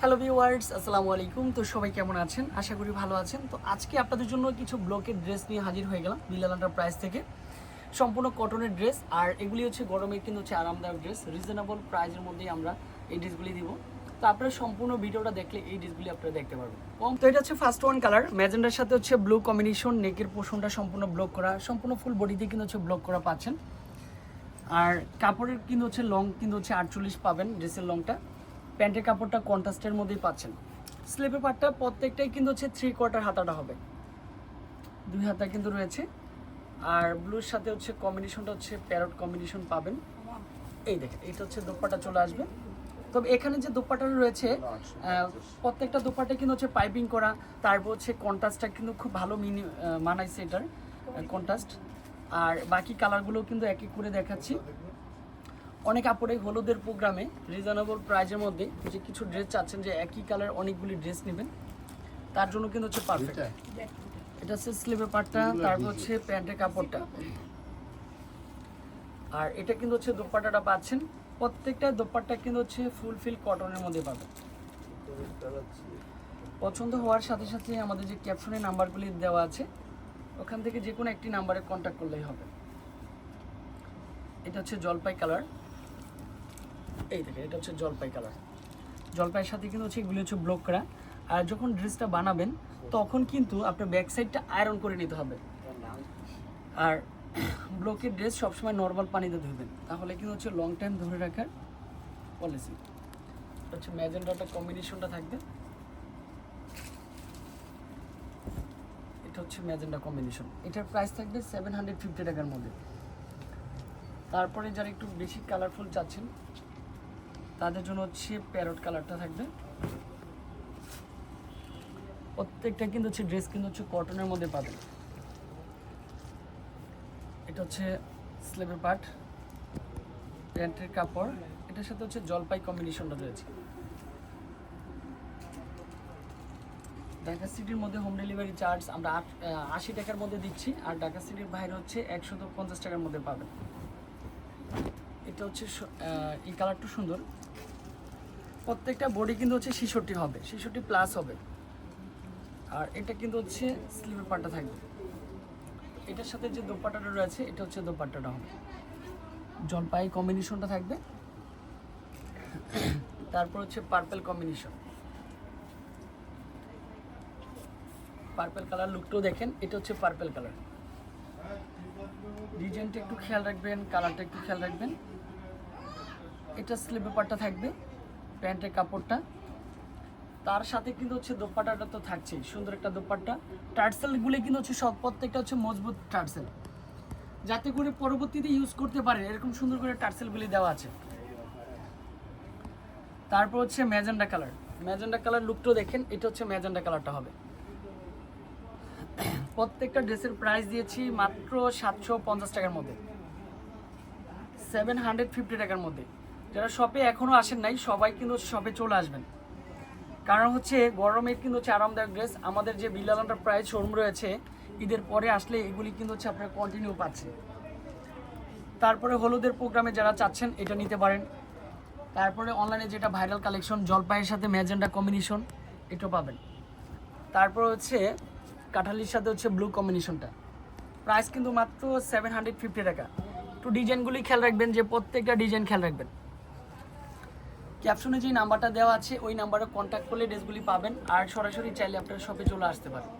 Hello viewers আসসালামু আলাইকুম। তো সবাই কেমন আছেন? আশা করি ভালো আছেন। তো আজকে আপনাদের জন্য কিছু ব্লকের ড্রেস নিয়ে হাজির হয়ে গেলাম বিলাল প্রাইস থেকে। সম্পূর্ণ কটনের ড্রেস, আর এগুলি হচ্ছে গরমে কিন্তু হচ্ছে আরামদায়ক ড্রেস। রিজনেবল প্রাইসের মধ্যেই আমরা এই ড্রেসগুলি দিব। তো আপনারা সম্পূর্ণ ভিডিওটা দেখলে এই ড্রেসগুলি আপনারা দেখতে পারবেন। কম তো এটা হচ্ছে ফার্স্ট ওয়ান কালার ম্যাজেন্ডার সাথে হচ্ছে ব্লু কম্বিনেশন নেকের পোষণটা সম্পূর্ণ ব্লক করা। সম্পূর্ণ ফুল বডিতে কিন্তু হচ্ছে ব্লক করা পাচ্ছেন। আর কাপড়ের কিন্তু হচ্ছে লং কিন্তু হচ্ছে আটচল্লিশ পাবেন ড্রেসের লংটা প্যান্টের কাপড়টা কন্ট্রাস্টের মধ্যেই পাচ্ছেন। স্লিপের পাটটা প্রত্যেকটাই কিন্তু হচ্ছে থ্রি কোয়ার্টার হাতাটা হবে। দুই হাতা কিন্তু রয়েছে। আর ব্লুর সাথে হচ্ছে কম্বিনেশনটা হচ্ছে প্যারট কম্বিনেশন পাবেন। এই দেখেন এটা হচ্ছে দোপাটা চলে আসবে। তবে এখানে যে দোপাটা রয়েছে প্রত্যেকটা দোপাটে কিন্তু হচ্ছে পাইপিং করা, তারপর হচ্ছে কন্ট্রাস্টটা কিন্তু খুব ভালো মিনি মানাইছে এটার কন্ট্রাস্ট আর বাকি কালারগুলো কিন্তু এক এক করে দেখাচ্ছি। অনেক কাপড়ে হলুদের প্রোগ্রামে রিজনেবল প্রাইজের মধ্যে যে কিছু ড্রেস চাচ্ছেন যে একই কালার অনেকগুলি ড্রেস নেবেন তার জন্য কিন্তু হচ্ছে পারফেক্ট এটা হচ্ছে স্লিভের পাটটা তারপর হচ্ছে প্যান্টের কাপড়টা। আর এটা কিন্তু হচ্ছে দোপাট্টাটা পাচ্ছেন প্রত্যেকটা দোপাট্টা কিন্তু হচ্ছে ফুল ফিল কটনের মধ্যে পাবেন। পছন্দ হওয়ার সাথে সাথে আমাদের যে ক্যাপশনের নাম্বারগুলি দেওয়া আছে ওখান থেকে যে কোনো একটি নাম্বারে কন্ট্যাক্ট করলেই হবে। এটা হচ্ছে জলপাই কালার এই দেখেন, এটা হচ্ছে জলপাই কালার জলপাইয়ের সাথে কিন্তু হচ্ছে এগুলি হচ্ছে ব্লক করা। আর যখন ড্রেসটা বানাবেন, তখন কিন্তু আপনার ব্যাক সাইডটা আয়রন করে নিতে হবে। আর ব্লকের ড্রেস সবসময় নর্মাল পানিতে ধুবেন। তাহলে কিন্তু হচ্ছে লং টাইম ধরে রাখার পলিসি হচ্ছে ম্যাজেন্ডাটা কম্বিনেশনটা থাকবে। এটা হচ্ছে ম্যাজেন্ডা কম্বিনেশন এটার প্রাইস থাকবে সেভেন হান্ড্রেড ফিফটি টাকার মধ্যে। তারপরে যারা একটু বেশি কালারফুল চাচ্ছেন তাদের জন্য হচ্ছে প্যারট কালারটা থাকবে। প্রত্যেকটা কিন্তু হচ্ছে ড্রেস কিন্তু হচ্ছে কটনের মধ্যে পাবেন। এটা হচ্ছে স্লেভের পার্ট প্যান্টের কাপড়, এটার সাথে হচ্ছে জলপাই কম্বিনেশনটা রয়েছে। ঢাকা সিটির মধ্যে হোম ডেলিভারি চার্জ আমরা আশি টাকার মধ্যে দিচ্ছি, আর ঢাকা সিটির বাইরে হচ্ছে একশো পঞ্চাশ টাকার মধ্যে পাবেন। এটা হচ্ছে এই কালারটা সুন্দর। প্রত্যেকটা বডি কিন্তু হচ্ছে শিশুটি হবে শিশুটি প্লাস হবে। আর এটা কিন্তু হচ্ছে স্লিভের পাটটা থাকবে। এটার সাথে যে দোপাট্টাটা রয়েছে, এটা হচ্ছে দোপাট্টাটা হবে। জলপাই কম্বিনেশনটা থাকবে। তারপর হচ্ছে পার্পেল কম্বিনেশন পার্পেল কালার লুকটাও দেখেন, এটা হচ্ছে পার্পেল কালার ডিজাইনটা একটু খেয়াল রাখবেন কালারটা একটু খেয়াল রাখবেন। এটা স্লিপের পাটটা থাকবে, প্যান্টের কাপড়টা। তার সাথে কিন্তু হচ্ছে দোপাট্টাটা তো থাকছেই, সুন্দর একটা দোপাট্টা। টার্সেলগুলি কিন্তু হচ্ছে সব প্রত্যেকটা হচ্ছে মজবুত টার্সেল যাতে করে পরবর্তীতে ইউজ করতে পারেন, এরকম সুন্দর করে টার্সেলগুলি দেওয়া আছে। তারপর হচ্ছে ম্যাজেন্ডা কালার। ম্যাজেন্ডা কালার লুকটাও দেখেন, এটা হচ্ছে ম্যাজেন্ডা কালারটা হবে। প্রত্যেকটা ড্রেসের প্রাইস দিয়েছি মাত্র সাতশো পঞ্চাশ টাকার মধ্যে। সেভেন হান্ড্রেড ফিফটি টাকার মধ্যে। যারা শপে এখনও আসেন নাই, সবাই কিন্তু শপে চলে আসবেন। কারণ হচ্ছে গরমের কিন্তু হচ্ছে আরামদায়ক ড্রেস আমাদের যে বিলালান্ডার প্রাইস শোরুম রয়েছে, ঈদের পরে আসলে এগুলি কিন্তু হচ্ছে আপনারা কন্টিনিউ পাচ্ছেন। তারপরে হলুদের প্রোগ্রামে যারা চাচ্ছেন, এটা নিতে পারেন। তারপরে অনলাইনে যেটা ভাইরাল কালেকশন জলপাইয়ের সাথে ম্যাজেন্ডা কম্বিনেশন এটা পাবেন। তারপর হচ্ছে কাঁঠালির সাথে হচ্ছে ব্লু কম্বিনেশনটা প্রাইস কিন্তু মাত্র সেভেন হান্ড্রেড ফিফটি টাকা। একটু ডিজাইনগুলি খেয়াল রাখবেন যে প্রত্যেকটা ডিজাইন খেয়াল রাখবেন। ক্যাপশনে যে নাম্বারটা দেওয়া আছে, ওই নাম্বারে কন্ট্যাক্ট করলে ড্রেসগুলি পাবেন। আর সরাসরি চাইলে আপনারা শপে চলে আসতে পারেন।